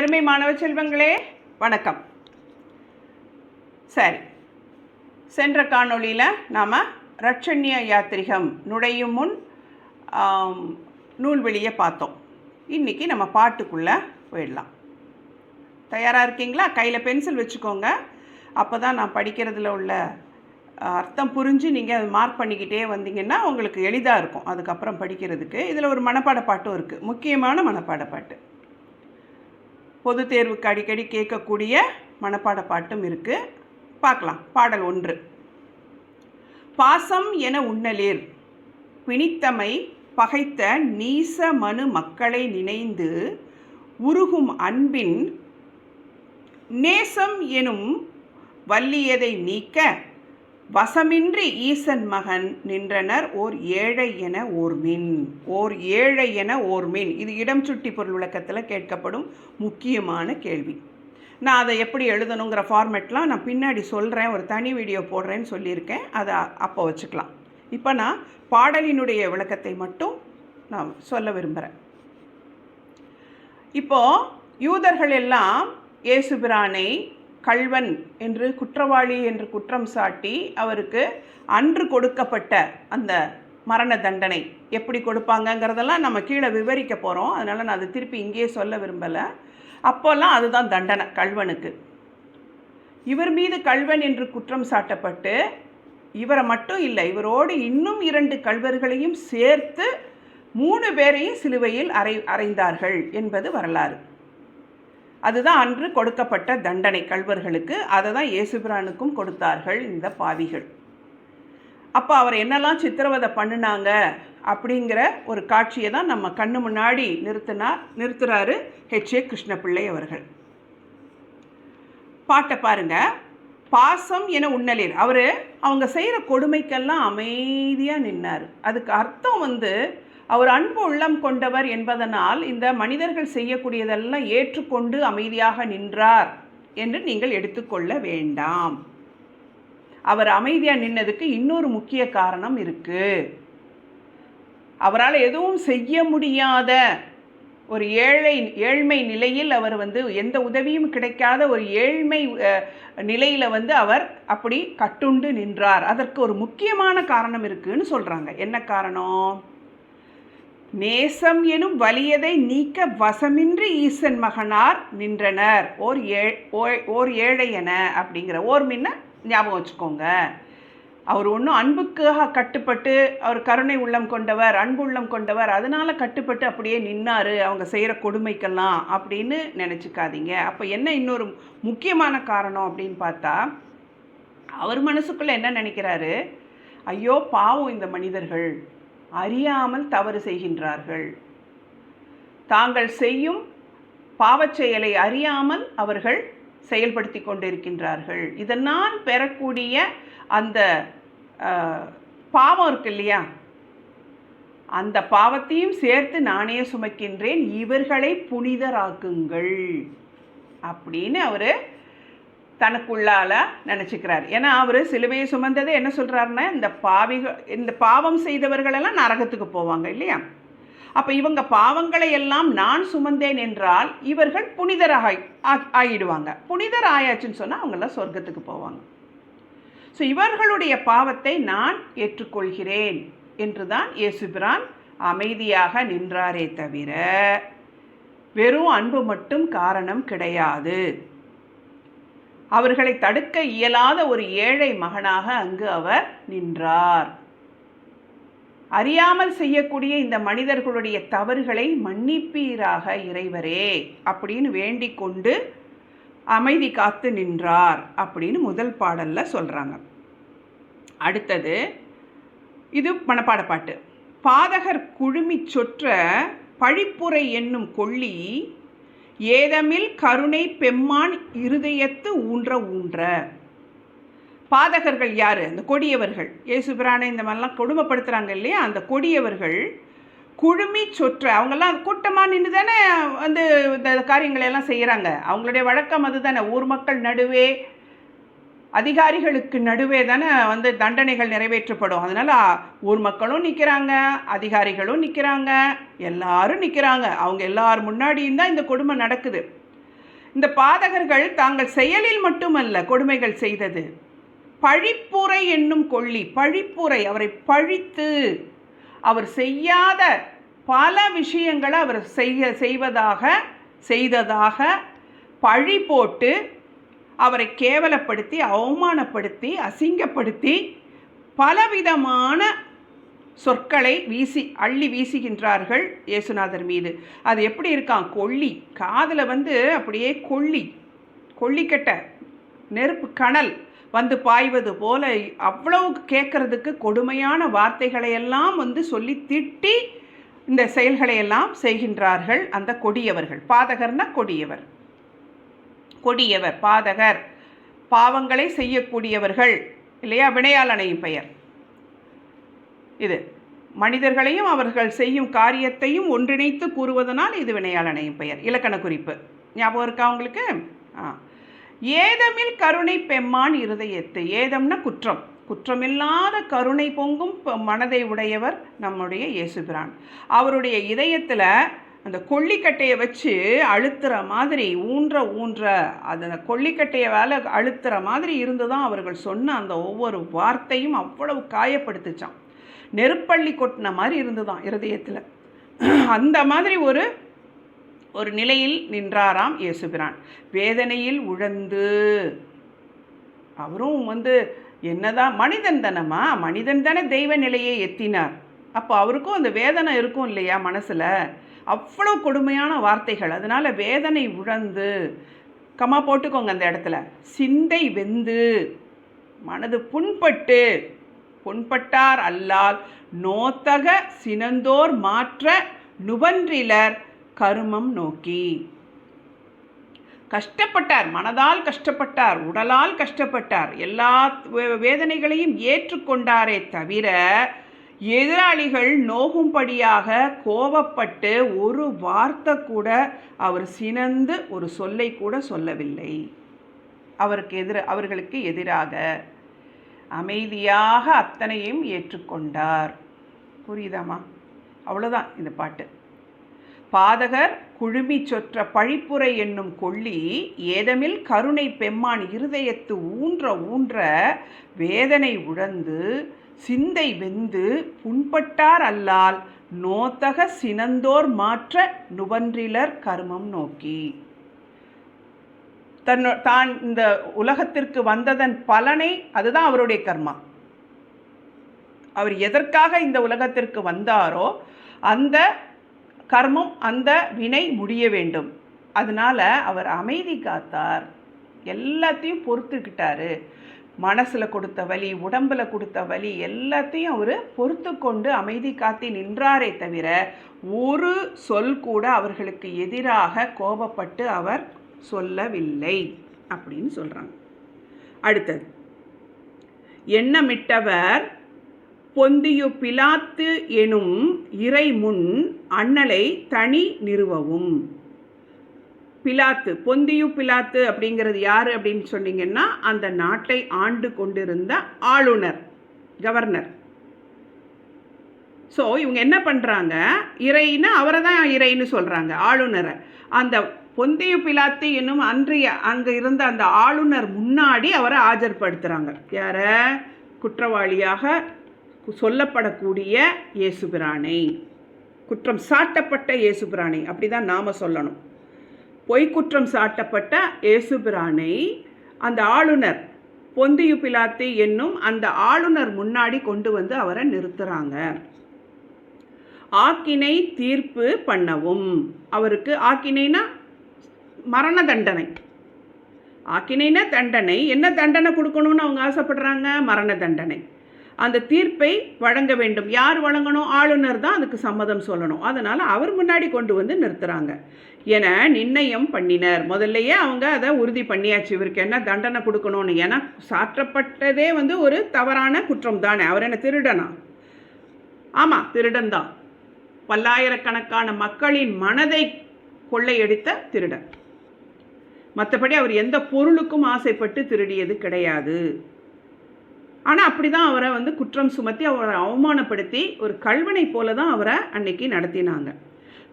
அருமை மாணவ செல்வங்களே வணக்கம். சரி சென்ற காணொளியில் நாம் ரட்சண்ய யாத்திரிகம் நுழையும் முன் நூல்வெளியை பார்த்தோம். இன்றைக்கி நம்ம பாட்டுக்குள்ளே போயிடலாம். தயாராக இருக்கீங்களா? கையில் பென்சில் வச்சுக்கோங்க. அப்போ தான் நான் படிக்கிறதுல உள்ள அர்த்தம் புரிஞ்சு நீங்கள் அதை மார்க் பண்ணிக்கிட்டே வந்தீங்கன்னா உங்களுக்கு எளிதாக இருக்கும். அதுக்கப்புறம் படிக்கிறதுக்கு. இதில் ஒரு மனப்பாட பாட்டும் இருக்குது முக்கியமான மனப்பாட பாட்டு. பொது தேர்வுக்கு அடிக்கடி கேட்கக்கூடிய மனப்பாட பாட்டும் இருக்குது பார்க்கலாம். பாடல் ஒன்று. பாசம் என உண்ணலேர். பிணித்தமை பகைத்த நீச மனு மக்களை நினைந்து உருகும் அன்பின் நேசம் எனும் வல்லியதை நீக்க வசமின்றி ஈசன் மகன் நின்றனர் ஓர் ஏழை என ஓர் மின் ஓர் ஏழை என ஓர் மின் இது இடம் சுட்டி பொருள் விளக்கத்தில் கேட்கப்படும் முக்கியமான கேள்வி. நான் அதை எப்படி எழுதணுங்கிற ஃபார்மேட்லாம் நான் பின்னாடி சொல்கிறேன் ஒரு தனி வீடியோ போடுறேன்னு சொல்லியிருக்கேன் அதை அப்போ வச்சுக்கலாம். இப்போ நான் பாடலினுடைய விளக்கத்தை மட்டும் நான் சொல்ல விரும்புகிறேன் இப்போது யூதர்கள் எல்லாம் இயேசுபிரானை கள்வன் என்று குற்றவாளி என்று குற்றம் சாட்டி அவருக்கு அன்று கொடுக்கப்பட்ட அந்த மரண தண்டனை எப்படி கொடுப்பாங்கங்கிறதெல்லாம் நம்ம கீழே விவரிக்க போகிறோம் அதனால் நான் அதை திருப்பி இங்கேயே சொல்ல விரும்பலை. அப்போல்லாம் அதுதான் தண்டனை கள்வனுக்கு. இவர் மீது கள்வன் என்று குற்றம் சாட்டப்பட்டு இவரை மட்டும் இல்லை இவரோடு இன்னும் இரண்டு கல்வர்களையும் சேர்த்து மூணு பேரையும் சிலுவையில் அறை அறைந்தார்கள் என்பது வரலாறு. அதுதான் அன்று கொடுக்கப்பட்ட தண்டனை கள்வர்களுக்கு அதை தான் இயேசுபிரானுக்கும் கொடுத்தார்கள் இந்த பாவிகள். அப்போ அவர் என்னெல்லாம் சித்திரவதை பண்ணினாங்க அப்படிங்கிற ஒரு காட்சியை தான் நம்ம கண்ணு முன்னாடி நிறுத்தினா நிறுத்துறாரு ஹெச் ஏ கிருஷ்ணபிள்ளை அவர்கள். பாட்டை பாருங்க. பாசம் என உண்ணலீர். அவர் அவங்க செய்கிற கொடுமைக்கெல்லாம் அமைதியாக நின்னார். அதுக்கு அர்த்தம் வந்து அவர் அன்பு உள்ளம் கொண்டவர் என்பதனால் இந்த மனிதர்கள் செய்யக்கூடியதெல்லாம் ஏற்றுக்கொண்டு அமைதியாக நின்றார் என்று நீங்கள் எடுத்துக்கொள்ள வேண்டாம். அவர் அமைதியாக நின்னதுக்கு இன்னொரு முக்கிய காரணம் இருக்கு. அவரால் எதுவும் செய்ய முடியாத ஒரு ஏழை ஏழ்மை நிலையில் அவர் வந்து எந்த உதவியும் கிடைக்காத ஒரு ஏழ்மை நிலையில் வந்து அவர் அப்படி கட்டுண்டு நின்றார். அதற்கு ஒரு முக்கியமான காரணம் இருக்குன்னு சொல்கிறாங்க என்ன காரணம்? நேசம் எனும் வலியதை நீக்க வசமின்றி ஈசன் மகனார் நின்றனர். ஓர் ஏ ஓ- ஓர் ஏழை என அப்படிங்கிற ஓர் மின்ன ஞாபகம் வச்சுக்கோங்க. அவர் ஒன்றும் அன்புக்காக கட்டுப்பட்டு அவர் கருணை உள்ளம் கொண்டவர் அன்பு உள்ளம் கொண்டவர் அதனால் கட்டுப்பட்டு அப்படியே நின்னார் அவங்க செய்கிற கொடுமைக்கெல்லாம் அப்படின்னு நினச்சிக்காதீங்க. அப்போ என்ன இன்னொரு முக்கியமான காரணம் அப்படின்னு பார்த்தா அவர் மனசுக்குள்ளே என்ன நினைக்கிறாரு? ஐயோ பாவம் இந்த மனிதர்கள். அறியாமல் தவறு செய்கின்றார்கள். தாங்கள் செய்யும் பாவச் செயலை அறியாமல் அவர்கள் செயல்படுத்தி கொண்டிருக்கின்றார்கள். இதனால் பெறக்கூடிய அந்த பாவம் இருக்கு இல்லையா? அந்த பாவத்தையும் சேர்த்து நானே சுமக்கின்றேன் இவர்களை புனிதராக்குங்கள் அப்படின்னு அவர் தனக்குள்ளால நினச்சிக்கிறார். ஏன்னா அவர் சிலுவையை சுமந்ததே என்ன சொல்கிறாருன்னா இந்த பாவிகள் இந்த பாவம் செய்தவர்களெல்லாம் நரகத்துக்கு போவாங்க இல்லையா? அப்போ இவங்க பாவங்களை எல்லாம் நான் சுமந்தேன் என்றால் இவர்கள் புனிதராக ஆ- ஆகிடுவாங்க. புனிதர் ஆயாச்சுன்னு சொன்னால் அவங்கெல்லாம் சொர்க்கத்துக்கு போவாங்க. ஸோ இவர்களுடைய பாவத்தை நான் ஏற்றுக்கொள்கிறேன் என்று தான் இயேசுபிரான் அமைதியாக நின்றாரே தவிர வெறும் அன்பு மட்டும் காரணம் கிடையாது. அவர்களை தடுக்க இயலாத ஒரு ஏழை மகனாக அங்கு அவர் நின்றார். அறியாமல் செய்யக்கூடிய இந்த மனிதர்களுடைய தவறுகளை மன்னிப்பீராக இறைவரே அப்படின்னு வேண்டிக் கொண்டு அமைதி காத்து நின்றார் அப்படின்னு முதல் பாடலில் சொல்கிறாங்க அடுத்தது இது மனப்பாட பாட்டு. பாதகர் குழுமிச் சொற்ற பழிப்புரை என்னும் கொள்ளி ஏதமில் கருணை பெம்மான் இருதயத்து ஊன்ற ஊன்ற. பாதகர்கள் யார்? அந்த கொடியவர்கள். இயேசுபிரானை இந்த மாதிரிலாம் கொடுமைப்படுத்துகிறாங்க இல்லையா? அந்த கொடியவர்கள் குழுமி சொற்ற அவங்கெல்லாம் கூட்டமாக நின்று தானே வந்து இந்த காரியங்களெல்லாம் செய்கிறாங்க அவங்களுடைய வழக்கம் அதுதானே. ஊர் மக்கள் நடுவே அதிகாரிகளுக்கு நடுவே தானே வந்து தண்டனைகள் நிறைவேற்றப்படும். அதனால் ஊர் மக்களும் நிற்கிறாங்க அதிகாரிகளும் நிற்கிறாங்க எல்லாரும் நிற்கிறாங்க அவங்க எல்லார் முன்னாடியும் தான் இந்த கொடுமை நடக்குது. இந்த பாதகர்கள் தாங்கள் செயலில் மட்டுமல்ல கொடுமைகள் செய்தது. பழிப்புரை என்னும் கொள்ளி பழிப்புரை அவரை பழித்து அவர் செய்யாத பல விஷயங்களை அவர் செய்ய செய்வதாக செய்ததாக பழி போட்டு அவரை கேவலப்படுத்தி அவமானப்படுத்தி அசிங்கப்படுத்தி பலவிதமான சொற்களை வீசி அள்ளி வீசுகின்றார்கள் இயேசுநாதர் மீது. அது எப்படி இருக்கான் கொள்ளி. காதில் வந்து அப்படியே கொள்ளி. கொள்ளிக்கட்டை நெருப்பு கணல் வந்து பாய்வது போல அவ்வளவு கேட்கறதுக்கு கொடுமையான வார்த்தைகளை எல்லாம் வந்து சொல்லி திட்டி இந்த செயல்களை எல்லாம் செய்கின்றார்கள் அந்த கொடியவர்கள். பாதகர்னா கொடியவர். கொடியவர் பாதகர். பாவங்களை செய்யக்கூடியவர்கள் இல்லையா? வினையாளனையும் பெயர். இது மனிதர்களையும் அவர்கள் செய்யும் காரியத்தையும் ஒன்றிணைத்து கூறுவதனால் இது வினையாளனையும் பெயர். இலக்கண குறிப்பு. ஞாபகம் இருக்கா உங்களுக்கு? ஆ. ஏதமில் கருணை பெம்மான் இருதயத்து. ஏதம்னா குற்றம். குற்றமில்லாத கருணை பொங்கும் மனதை உடையவர் நம்முடைய இயேசுபிரான் அவருடைய இதயத்தில் அந்த கொல்லிக்கட்டையை வச்சு அழுத்துற மாதிரி ஊன்ற ஊன்ற அந்த கொல்லிக்கட்டையை வேலை அழுத்துற மாதிரி இருந்து தான் அவர்கள் சொன்ன அந்த ஒவ்வொரு வார்த்தையும் அவ்வளவு காயப்படுத்துச்சான் நெருப்பள்ளி கொட்டின மாதிரி இருந்துதான் இருதயத்தில். அந்த மாதிரி ஒரு ஒரு நிலையில் நின்றாராம் இயேசுபிரான். வேதனையில் உழந்து. அவரும் வந்து என்னதான் மனிதன் தானம்மா? மனிதன் தானே தெய்வ நிலையை எத்தினார். அப்போ அவருக்கும் அந்த வேதனை இருக்கும் இல்லையா மனசில்? அவ்வளோ கொடுமையான வார்த்தைகள். அதனால் வேதனை உழந்து கம்மா போட்டுக்கோங்க அந்த இடத்துல. சிந்தை வெந்து மனது புண்பட்டு புண்பட்டார் அல்லால் நோத்தக சினந்தோர் மாற்ற நுவன்றிலர் கருமம் நோக்கி. கஷ்டப்பட்டார் மனதால் கஷ்டப்பட்டார் உடலால் கஷ்டப்பட்டார். எல்லா வே- வேதனைகளையும் ஏற்றுக்கொண்டாரே தவிர எதிராளிகள் நோகும்படியாக கோபப்பட்டு ஒரு வார்த்தை கூட அவர் சினந்து ஒரு சொல்லை கூட சொல்லவில்லை. அவருக்கு எதிர அவர்களுக்கு எதிராக அமைதியாக அத்தனையும் ஏற்றுக்கொண்டார். புரியுதாமா அவ்வளோதான் இந்த பாட்டு. பாதகர் குழுமி சொற்ற பழிப்புரை என்னும் கொள்ளி ஏதமில் கருணை பெம்மான் இருதயத்து ஊன்ற ஊன்ற வேதனை உழந்து சிந்தை வெந்து புண்பட்டார் அல்லால் நோத்தக சினந்தோர் மாற்ற நுவன்றிலர் கர்மம் நோக்கி. தன் தான் இந்த உலகத்திற்கு வந்ததன் பலனை அதுதான் அவருடைய கர்மா. அவர் எதற்காக இந்த உலகத்திற்கு வந்தாரோ அந்த கர்மம் அந்த வினை முடிய வேண்டும். அதனால அவர் அமைதி காத்தார். எல்லாத்தையும் பொறுத்துக்கிட்டாரு. மனசில் கொடுத்த வலி உடம்பில் கொடுத்த வலி எல்லாத்தையும் அவர் பொறுத்து கொண்டு அமைதி காத்தி நின்றாரே தவிர ஒரு சொல் கூட அவர்களுக்கு எதிராக கோபப்பட்டு அவர் சொல்லவில்லை அப்படின்னு சொல்கிறாங்க அடுத்தது எண்ணமிட்டவர் பொந்தியு பிலாத்து எனும் இறை முன் அண்ணலை தனி நிறுவவும். பிலாத்து பொந்தியு பிலாத்து அப்படிங்கிறது யார் அப்படின்னு சொன்னீங்கன்னா அந்த நாட்டை ஆண்டு கொண்டிருந்த ஆளுநர் கவர்னர். ஸோ இவங்க என்ன பண்ணுறாங்க இறைன்னு அவரை தான் இறைன்னு சொல்கிறாங்க ஆளுநரை. அந்த பொந்தியு பிலாத்து என்னும் அன்றைய அங்கே இருந்த அந்த ஆளுநர் முன்னாடி அவரை ஆஜர்படுத்துகிறாங்க யாரை? குற்றவாளியாக சொல்லப்படக்கூடிய இயேசுபிரானை. குற்றம் சாட்டப்பட்ட இயேசுபிரானை. அப்படி தான் நாம் சொல்லணும். பொய்க்குற்றம் சாட்டப்பட்ட ஏசுபிரானை அந்த ஆளுநர் பொந்தியு பிலாத்து என்னும் அந்த ஆளுநர் முன்னாடி கொண்டு வந்து அவரை நிறுத்துறாங்க. ஆக்கினை தீர்ப்பு பண்ணவும். அவருக்கு ஆக்கினைனா மரண தண்டனை. ஆக்கினைனா தண்டனை. என்ன தண்டனை கொடுக்கணும்னு அவங்க ஆசைப்படுறாங்க? மரண தண்டனை. அந்த தீர்ப்பை வழங்க வேண்டும். யார் வழங்கணும்? ஆளுநர் தான் அதுக்கு சம்மதம் சொல்லணும். அதனால் அவர் முன்னாடி கொண்டு வந்து நிறுத்துகிறாங்க என நிர்ணயம் பண்ணினர். முதல்லையே அவங்க அதை உறுதி பண்ணியாச்சு. இவருக்கு என்ன தண்டனை கொடுக்கணும்னு? ஏன்னா சாற்றப்பட்டதே வந்து ஒரு தவறான குற்றம் தானே. அவர் என்ன திருடனா? ஆமாம் திருடன் தான். பல்லாயிரக்கணக்கான மக்களின் மனதை கொள்ளையடித்த திருடன். மற்றபடி அவர் எந்த பொருளுக்கும் ஆசைப்பட்டு திருடியது கிடையாது. ஆனால் அப்படி தான் அவரை வந்து குற்றம் சுமத்தி அவரை அவமானப்படுத்தி ஒரு கல்வனை போல தான் அவரை அன்னைக்கு நடத்தினாங்க.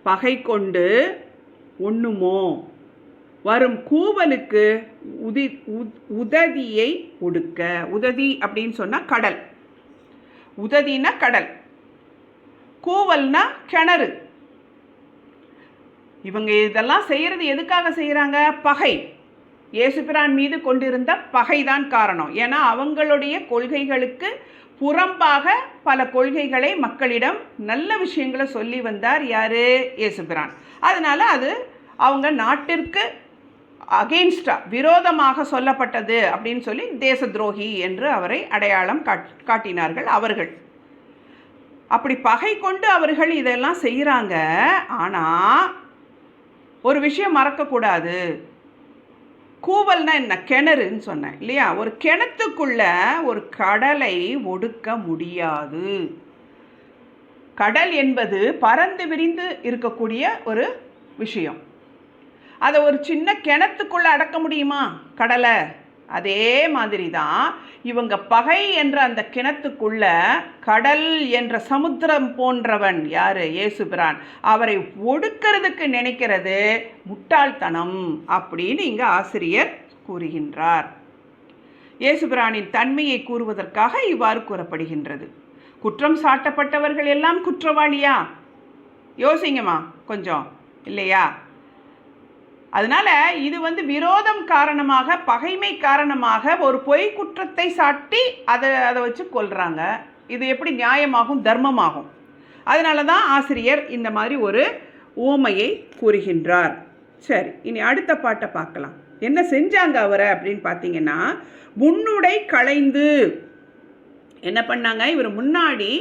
பகை கொண்டு ஒண்ணுமோ? வரும் கூவலுக்கு உதி உத்- உததியை ஒடுக்க. உததி அப்படின்னு சொன்னால் கடல். உததினா கடல். கூவல்னா கிணறு. இவங்க இதெல்லாம் செய்கிறது எதுக்காக செய்கிறாங்க பகை. இயேசுபிரான் மீது கொண்டிருந்த பகைதான் காரணம். ஏன்னா அவங்களுடைய கொள்கைகளுக்கு புறம்பாக பல கொள்கைகளை மக்களிடம் நல்ல விஷயங்களை சொல்லி வந்தார் யாரு? இயேசுபிரான். அதனால் அது அவங்க நாட்டிற்கு அகெயின்ஸ்டாக விரோதமாக சொல்லப்பட்டது அப்படின்னு சொல்லி தேச துரோகி என்று அவரை அடையாளம் காட் காட்டினார்கள் அவர்கள். அப்படி பகை கொண்டு அவர்கள் இதெல்லாம் செய்கிறாங்க ஆனால் ஒரு விஷயம் மறக்கக்கூடாது. கூவல்னா என்ன? கிணறுன்னு சொன்னேன் இல்லையா? ஒரு கிணத்துக்குள்ள ஒரு கடலை ஒடுக்க முடியாது. கடல் என்பது பறந்து விரிந்து இருக்கக்கூடிய ஒரு விஷயம். அதை ஒரு சின்ன கிணத்துக்குள்ளே அடக்க முடியுமா? கடலை. அதே மாதிரி தான் இவங்க பகை என்ற அந்த கிணத்துக்குள்ள கடல் என்ற சமுத்திரம் போன்றவன் யாரு? ஏசுபிரான் அவரை ஒடுக்கிறதுக்கு நினைக்கிறது முட்டாள்தனம் அப்படின்னு இங்க ஆசிரியர் கூறுகின்றார். இயேசுபிரானின் தன்மையை கூறுவதற்காக இவ்வாறு கூறப்படுகின்றது. குற்றம் சாட்டப்பட்டவர்கள் எல்லாம் குற்றவாளியா? யோசிங்கம்மா கொஞ்சம் இல்லையா? அதனால் இது வந்து விரோதம் காரணமாக பகைமை காரணமாக ஒரு பொய் குற்றத்தை சாட்டி அதை அதை வச்சு கொள்கிறாங்க இது எப்படி நியாயமாகும் தர்மமாகும்? அதனால தான் ஆசிரியர் இந்த மாதிரி ஒரு ஓமையை கூறுகின்றார். சரி இனி அடுத்த பாட்டை பார்க்கலாம். என்ன செஞ்சாங்க அவரை அப்படின்னு பார்த்தீங்கன்னா முன்னுடை களைந்து. என்ன பண்ணாங்க? இவர் முன்னாடி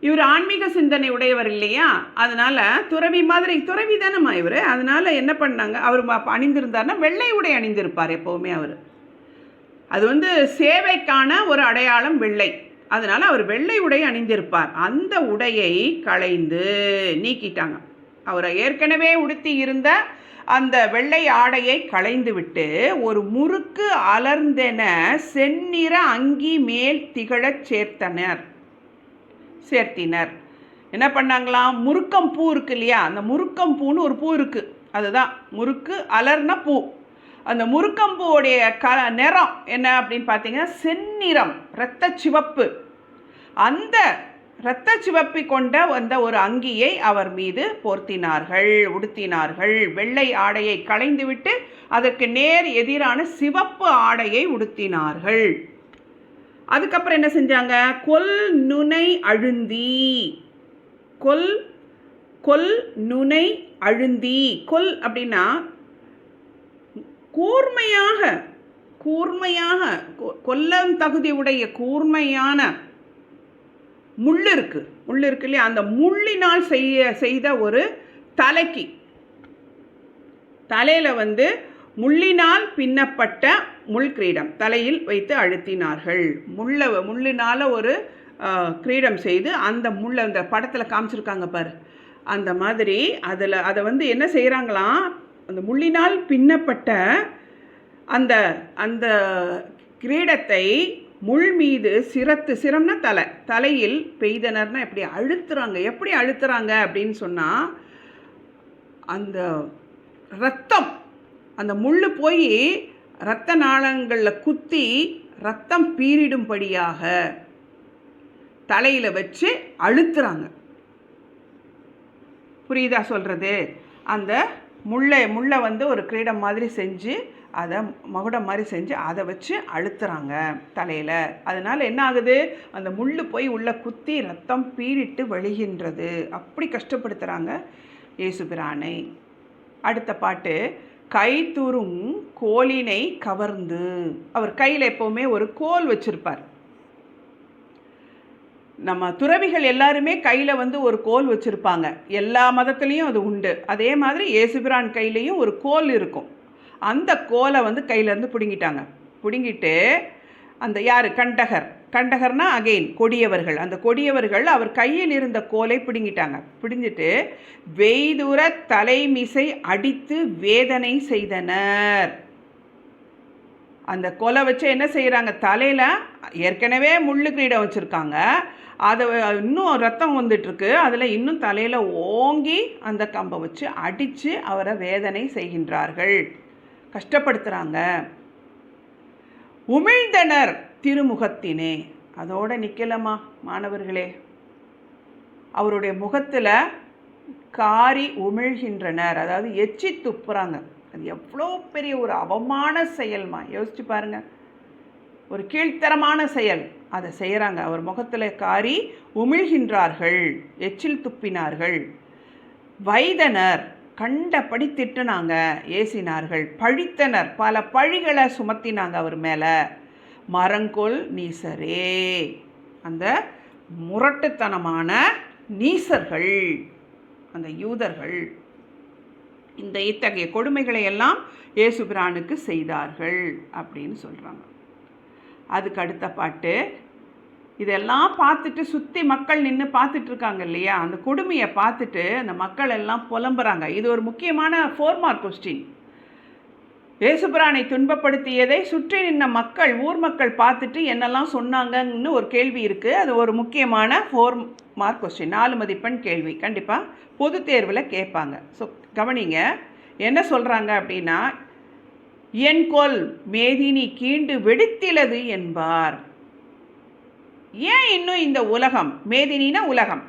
இவர் ஆன்மீக சிந்தனை உடையவர் இல்லையா? அதனால் துறவி மாதிரி துறவி தானம்மா இவர். அதனால் என்ன பண்ணாங்க? அவர் அணிந்திருந்தார்னா வெள்ளை உடை அணிந்திருப்பார் எப்போவுமே அவர். அது வந்து சேவைக்கான ஒரு அடையாளம் வெள்ளை. அதனால் அவர் வெள்ளை உடை அணிந்திருப்பார். அந்த உடையை களைந்து நீக்கிட்டாங்க. அவர் ஏற்கனவே உடுத்தி இருந்த அந்த வெள்ளை ஆடையை களைந்து விட்டு ஒரு முறுக்கு அலர்ந்தென செந்நிற அங்கி மேல் திகழச் சேர்த்தனர். சேர்த்தினர். என்ன பண்ணாங்களாம் முறுக்கம் பூ இருக்கு இல்லையா? அந்த முறுக்கம் பூன்னு ஒரு பூ இருக்குது அதுதான் முறுக்கு அலர்ன பூ. அந்த முறுக்கம் பூவுடைய க நிறம் என்ன அப்படின்னு பார்த்தீங்கன்னா செந்நிறம் இரத்த சிவப்பு. அந்த இரத்த சிவப்பை கொண்ட அந்த ஒரு அங்கியை அவர் மீது போர்த்தினார்கள் உடுத்தினார்கள். வெள்ளை ஆடையை களைந்துவிட்டு அதற்கு நேர் எதிரான சிவப்பு ஆடையை உடுத்தினார்கள். அதுக்கப்புறம் என்ன செஞ்சாங்க? கொல் நுனை அழுந்தி. கொல் கொல் நுனை அழுந்தி. கொல் அப்படின்னா கூர்மையாக கூர்மையாக கொ- கொல்லம் தகுதி உடைய கூர்மையான முள் இருக்கு. முள் இருக்கு இல்லையா? அந்த முள்ளினால் செய்ய செய்த ஒரு தலைக்கு. தலையில் வந்து முள்ளினால் பின்னப்பட்ட முள் கிரீடம். தலையில் வைத்து அழுத்தினார்கள். முள்ள முள்ளினால் ஒரு கிரீடம் செய்து அந்த முள்ளை அந்த படத்தில் காமிச்சிருக்காங்க பார். அந்த மாதிரி அதில் அதை வந்து என்ன செய்கிறாங்களாம் அந்த முள்ளினால் பின்னப்பட்ட அந்த அந்த கிரீடத்தை முள் மீது சிரத்து சிரம்னா தலை. தலையில் பெய்தனர்னா எப்படி அழுத்துறாங்க? எப்படி அழுத்துறாங்க அப்படின்னு சொன்னால் அந்த ரத்தம் அந்த முள் போய் இரத்த நாளங்களில் குத்தி ரத்தம் பீரிடும்படியாக தலையில் வச்சு அழுத்துறாங்க. புரியுதா சொல்கிறது அந்த முள்ளை முள்ளை வந்து ஒரு கிரீடம் மாதிரி செஞ்சு அதை மகுடம் மாதிரி செஞ்சு அதை வச்சு அழுத்துறாங்க தலையில். அதனால் என்ன ஆகுது? அந்த முள் போய் உள்ள குத்தி ரத்தம் பீரிட்டு வழிகின்றது. அப்படி கஷ்டப்படுத்துகிறாங்க இயேசுபிரானை அடுத்த பாட்டு கைத்துறும் கோலினை கவர்ந்து. அவர் கையில் எப்போவுமே ஒரு கோல் வச்சுருப்பார். நம்ம துறவிகள் எல்லாருமே கையில் வந்து ஒரு கோல் வச்சுருப்பாங்க. எல்லா மதத்துலேயும் அது உண்டு. அதே மாதிரி ஏசுபிரான் கையிலையும் ஒரு கோல் இருக்கும். அந்த கோலை வந்து கையிலேருந்து பிடுங்கிட்டாங்க. பிடுங்கிட்டு அந்த யார்? கண்டகர். கண்டகர்னா அகெயின் கொடியவர்கள். அந்த கொடியவர்கள் அவர் கையில் இருந்த கோலை பிடுங்கிட்டாங்க. பிடிஞ்சிட்டு வெய்துர தலைமிசை அடித்து வேதனை செய்தனர். அந்த கொலை வச்சு என்ன செய்கிறாங்க தலையில் ஏற்கனவே முள்ளு கிரீடம் வச்சுருக்காங்க. அதை இன்னும் ரத்தம் வந்துட்டுருக்கு. அதில் இன்னும் தலையில் ஓங்கி அந்த கம்பை வச்சு அடித்து அவரை வேதனை செய்கின்றார்கள். கஷ்டப்படுத்துகிறாங்க உமிழ்ந்தனர். திருமுகத்தினே. அதோடு நிற்கலமா மாணவர்களே. அவருடைய முகத்தில் காரி உமிழ்கின்றனர். அதாவது எச்சி துப்புறாங்க. அது எவ்வளோ பெரிய ஒரு அவமான செயல்மா. யோசிச்சு பாருங்க. ஒரு கீழ்த்தரமான செயல். அதை செய்கிறாங்க அவர் முகத்தில் காரி உமிழ்கின்றார்கள். எச்சில் துப்பினார்கள். வைதனர் கண்டபடி திட்டினாங்க. ஏசினார்கள். பழித்தனர். பல பழிகளை சுமத்தினாங்க அவர் மேலே. மரங்கொல் நீசரே அந்த முரட்டுத்தனமான நீசர்கள் அந்த யூதர்கள் இந்த இத்தகைய கொடுமைகளை எல்லாம் ஏசுபிரானுக்கு செய்தார்கள் அப்படின்னு சொல்கிறாங்க அதுக்கு அடுத்த பாட்டு இதெல்லாம் பார்த்துட்டு சுற்றி மக்கள் நின்று பார்த்துட்டு இருக்காங்க இல்லையா? அந்த கொடுமையை பார்த்துட்டு அந்த மக்கள் எல்லாம் புலம்புறாங்க. இது ஒரு முக்கியமான ஃபோர்மார் கொஸ்டின் ஏசுபிரானை துன்பப்படுத்தியதை சுற்றி நின்ற மக்கள் ஊர் மக்கள் பார்த்துட்டு என்னெல்லாம் சொன்னாங்கன்னு ஒரு கேள்வி இருக்குது அது ஒரு முக்கியமான ஃபோர் மார்க் கொஸ்டின் நாலு மதிப்பெண் கேள்வி. கண்டிப்பாக பொது தேர்வில் கேட்பாங்க. ஸோ கவனிங்க என்ன சொல்கிறாங்க அப்படின்னா என் கொல் மேதினி கீண்டு வெடித்திலது என்பார். ஏன் இன்னும் இந்த உலகம்? மேதினா உலகம்.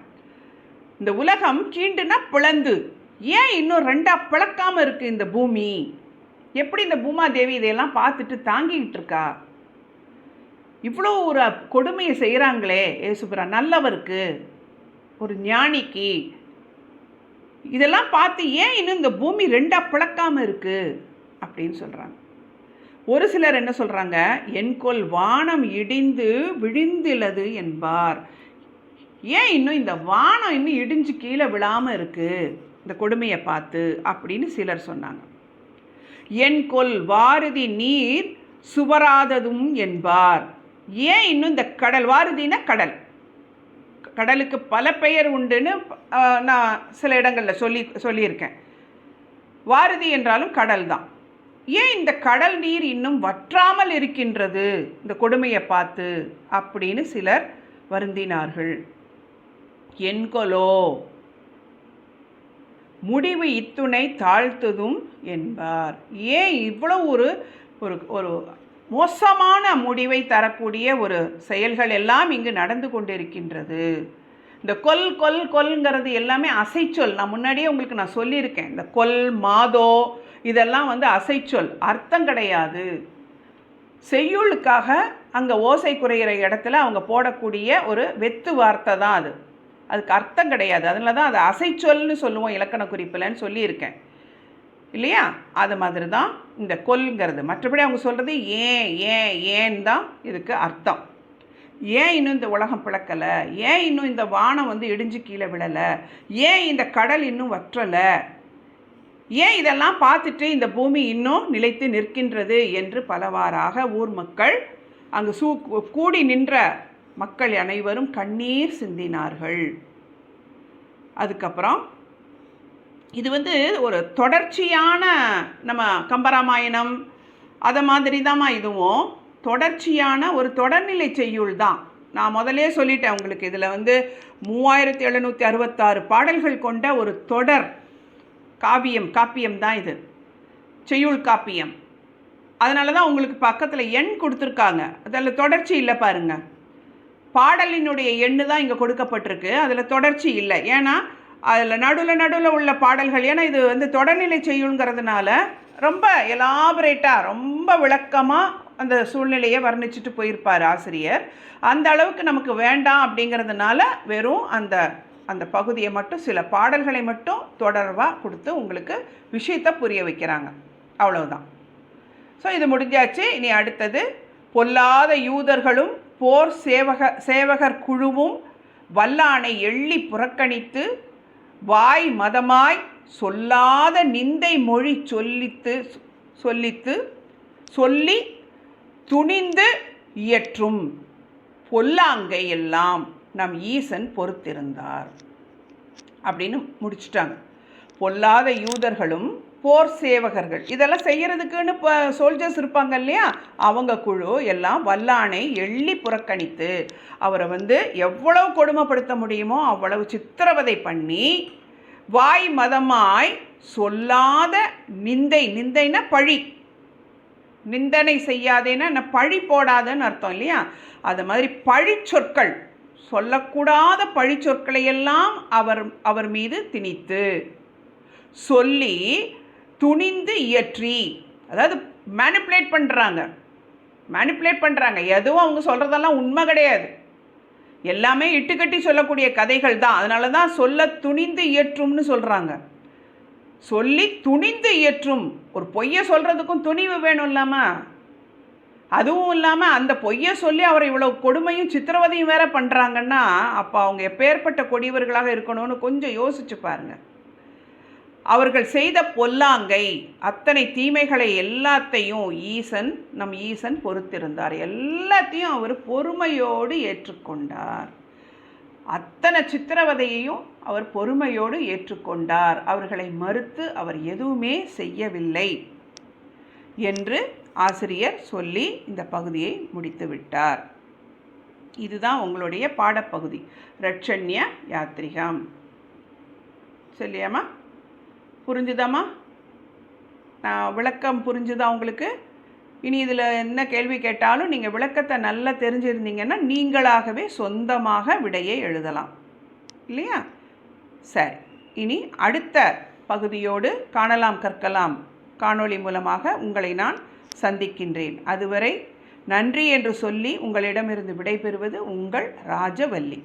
இந்த உலகம் கீண்டுனா பிளந்து. ஏன் இன்னும் ரெண்டாக பிளக்காமல் இருக்குது இந்த பூமி? எப்படி இந்த பூமாதேவி இதையெல்லாம் பார்த்துட்டு தாங்கிக்கிட்டு இருக்கா? இவ்வளோ ஒரு கொடுமையை செய்கிறாங்களே ஏசுபிரா நல்லவருக்கு ஒரு ஞானிக்கு. இதெல்லாம் பார்த்து ஏன் இன்னும் இந்த பூமி ரெண்டாக பிளக்காமல் இருக்குது அப்படின்னு சொல்கிறாங்க ஒரு சிலர் என்ன சொல்கிறாங்க என்கொல் வானம் இடிந்து விழுந்துள்ளது என்பார். ஏன் இன்னும் இந்த வானம் இன்னும் இடிஞ்சு கீழே விழாமல் இருக்குது இந்த கொடுமையை பார்த்து அப்படின்னு சிலர் சொன்னாங்க. என் கொல் வாரதி நீர் சுவராததும் என்பார். ஏன் இன்னும் இந்த கடல்? வாரதினா கடல். கடலுக்கு பல பெயர் உண்டுன்னு நான் சில இடங்களில் சொல்லி சொல்லியிருக்கேன். வாரதி என்றாலும் கடல் தான் ஏன் இந்த கடல் நீர் இன்னும் வற்றாமல் இருக்கின்றது? இந்த கொடுமையை பார்த்து அப்படின்னு சிலர் வருந்தினார்கள். என்கொலோ முடிவு இத்துணை தாழ்த்ததும் என்பார். ஏன் இவ்வளோ ஒரு ஒரு ஒரு மோசமான முடிவை தரக்கூடிய ஒரு செயல்கள் எல்லாம் இங்கு நடந்து கொண்டிருக்கின்றது. இந்த கொல் கொல் கொல்ங்கிறது எல்லாமே அசைச்சொல். நான் முன்னாடியே உங்களுக்கு நான் சொல்லியிருக்கேன். இந்த கொல் மாதோ இதெல்லாம் வந்து அசைச்சொல். அர்த்தம் கிடையாது. செய்யுளுக்காக அங்கே ஓசை குறையிற இடத்துல அவங்க போடக்கூடிய ஒரு வெத்து வார்த்தை தான் அது. அதுக்கு அர்த்தம் கிடையாது. அதில் தான் அது அசைச்சொல்னு சொல்லுவோம் இலக்கண குறிப்பில்னு சொல்லியிருக்கேன். இல்லையா? அது மாதிரி தான் இந்த கொல்ங்கிறது. மற்றபடி அவங்க சொல்கிறது ஏன் ஏன் ஏன் தான் இதுக்கு அர்த்தம். ஏன் இன்னும் இந்த உலகம் பிளக்கலை? ஏன் இன்னும் இந்த வானம் வந்து இடிஞ்சு கீழே விழலை? ஏன் இந்த கடல் இன்னும் வற்றலை? ஏன் இதெல்லாம் பார்த்துட்டு இந்த பூமி இன்னும் நிலைத்து நிற்கின்றது என்று பலவாறாக ஊர் மக்கள் அங்கு சூ கூடி நின்ற மக்கள் அனைவரும் கண்ணீர் சிந்தினார்கள். அதுக்கப்புறம் இது வந்து ஒரு தொடர்ச்சியான நம்ம கம்பராமாயணம் அதை மாதிரி தாம்மா இதுவும். தொடர்ச்சியான ஒரு தொடர்நிலை செய்யுள் தான். நான் முதலே சொல்லிட்டேன் உங்களுக்கு இதில் வந்து மூவாயிரத்தி எழுநூற்றி அறுபத்தாறு பாடல்கள் கொண்ட ஒரு தொடர். காவியம் காப்பியம் தான் இது. செய்யுள் காப்பியம். அதனால தான் உங்களுக்கு பக்கத்தில் எண் கொடுத்துருக்காங்க. அதில் தொடர்ச்சி இல்லை பாருங்கள் பாடலினுடைய எண்ணு தான் இங்கே கொடுக்கப்பட்டிருக்கு. அதில் தொடர்ச்சி இல்லை. ஏன்னா அதில் நடுவில் நடுவில் உள்ள பாடல்கள் ஏன்னா இது வந்து தொடர்நிலை செய்யுங்கிறதுனால ரொம்ப எலாபரேட்டாக ரொம்ப விளக்கமாக அந்த சூழ்நிலையை வர்ணிச்சுட்டு போயிருப்பார் ஆசிரியர். அந்த அளவுக்கு நமக்கு வேண்டாம் அப்படிங்கிறதுனால வெறும் அந்த அந்த பகுதியை மட்டும் சில பாடல்களை மட்டும் தொடர்பாக கொடுத்து உங்களுக்கு விஷயத்தை புரிய வைக்கிறாங்க. அவ்வளவுதான். ஸோ இது முடிஞ்சாச்சு. இனி அடுத்தது பொல்லாத யூதர்களும் போர் சேவக சேவகர் குழுவும் வல்லானை எள்ளி புறக்கணித்து வாய் மதமாய் சொல்லாத நிந்தை மொழி சொல்லித்து சொல்லித்து சொல்லி துணிந்து இயற்றும் பொல்லாங்கை எல்லாம் நம் ஈசன் பொறுத்திருந்தார். அப்படின்னு முடிச்சிட்டாங்க. பொல்லாத யூதர்களும் போர் சேவகர்கள். இதெல்லாம் செய்கிறதுக்குன்னு இப்போ சோல்ஜர்ஸ் இருப்பாங்க இல்லையா? அவங்க குழு எல்லாம் வல்லானை எள்ளி புறக்கணித்து அவரை வந்து எவ்வளவு கொடுமைப்படுத்த முடியுமோ அவ்வளவு சித்திரவதை பண்ணி வாய் மதமாய் சொல்லாத நிந்தை நிந்தைனா பழி. நிந்தனை செய்யாதேன்னா என்ன? பழி போடாதன்னு அர்த்தம் இல்லையா? அது மாதிரி பழி சொற்கள் சொல்லக்கூடாத பழி சொற்களையெல்லாம் அவர் அவர் மீது திணித்து சொல்லி துணிந்து இயற்றி. அதாவது மேனிப்புலேட் பண்ணுறாங்க மேனிப்புலேட் பண்ணுறாங்க எதுவும் அவங்க சொல்கிறதெல்லாம் உண்மை கிடையாது. எல்லாமே இட்டுக்கட்டி சொல்லக்கூடிய கதைகள் தான். அதனால தான் சொல்ல துணிந்து இயற்றும்னு சொல்கிறாங்க சொல்லி துணிந்து இயற்றும். ஒரு பொய்யை சொல்கிறதுக்கும் துணிவு வேணும் இல்லாமல் அதுவும் இல்லாமல் அந்த பொய்யை சொல்லி அவரை இவ்வளோ கொடுமையும் சித்திரவதையும் வேற பண்ணுறாங்கன்னா அப்போ அவங்க எப்பேற்பட்ட கொடியவர்களாக இருக்கணும்னு கொஞ்சம் யோசிச்சு பாருங்கள் அவர்கள் செய்த பொல்லாங்கை அத்தனை தீமைகளை எல்லாத்தையும் ஈசன் நம் ஈசன் பொறுத்திருந்தார். எல்லாத்தையும் அவர் பொறுமையோடு ஏற்றுக்கொண்டார். அத்தனை சித்திரவதையையும் அவர் பொறுமையோடு ஏற்றுக்கொண்டார். அவர்களை மறுத்து அவர் எதுவுமே செய்யவில்லை என்று ஆசிரியர் சொல்லி இந்த பகுதியை முடித்துவிட்டார் இதுதான் உங்களுடைய பாடப்பகுதி. ரட்சண்ய யாத்ரிகம் சொல்லியாம்மா புரிஞ்சுதாம்மா? நான் விளக்கம் புரிஞ்சுதா உங்களுக்கு? இனி இதில் என்ன கேள்வி கேட்டாலும் நீங்கள் விளக்கத்தை நல்லா தெரிஞ்சிருந்தீங்கன்னா நீங்களாகவே சொந்தமாக விடையை எழுதலாம். இல்லையா? சரி இனி அடுத்த பகுதியோடு காணலாம் கற்கலாம். காணொளி மூலமாக உங்களை நான் சந்திக்கின்றேன். அதுவரை நன்றி என்று சொல்லி உங்களிடமிருந்து விடைபெறுவது உங்கள் ராஜவல்லி.